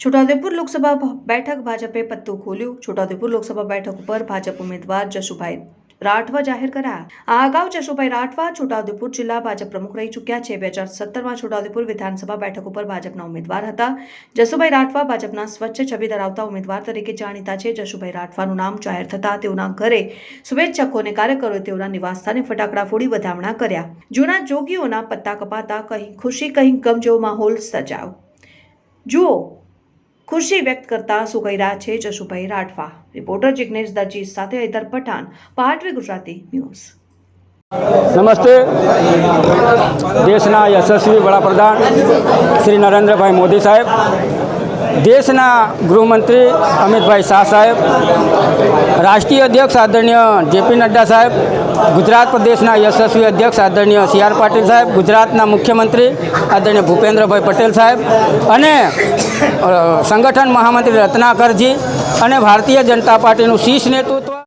છોટાઉદેપુર લોકસભા બેઠક ભાજપે પત્તું ખોલ્યું. છોટાઉદેપુર લોકસભા બેઠક ઉપર ભાજપ ઉમેદવાર જશુભાઈ રાઠવા જાહેર કરાયા. આ અગાઉ જશુભાઈ રાઠવા છોટાઉદેપુર જિલ્લા ભાજપ પ્રમુખ રહી ચૂક્યા છે. બે હજાર સત્તરમાં છોટાઉદેપુર વિધાનસભા બેઠક ઉપર ભાજપના ઉમેદવાર હતા. જશુભાઈ રાઠવા ભાજપના સ્વચ્છ છબી ધરાવતા ઉમેદવાર તરીકે જાણીતા છે. જશુભાઈ રાઠવાનું નામ જાહેર થતાં તેઓના ઘરે શુભેચ્છકો અને કાર્યકરોએ તેઓના નિવાસસ્થાને ફટાકડા ફોડી વધામણા કર્યા. જૂના જોગીઓના પત્તા કપાતા કહી ખુશી કહી ગમ જેવો માહોલ સજાવ. જુઓ ખુશી વ્યક્ત કરતા કહી રહ્યા છે જશુભાઈ રાઠવા. રિપોર્ટર જિગ્નેશ દરજી સાથે હૈદર પઠાણ પહાટવી ગુજરાતી ન્યૂઝ. નમસ્તે. દેશના યશસ્વી વડાપ્રધાન શ્રી નરેન્દ્રભાઈ મોદી સાહેબ દેશના ગૃહમંત્રી અમિતભાઈ શાહ સાહેબ, રાષ્ટ્રીય અધ્યક્ષ આદરણીય જેપી નડ્ડા સાહેબ, ગુજરાત પ્રદેશના યશસ્વી અધ્યક્ષ આદરણીય સી આર પાટીલ સાહેબ, ગુજરાતના મુખ્યમંત્રી આદરણીય ભૂપેન્દ્રભાઈ પટેલ સાહેબ અને સંગઠન મહામંત્રી રત્નાકરજી અને ભારતીય જનતા પાર્ટીનું શીર્ષ નેતૃત્વ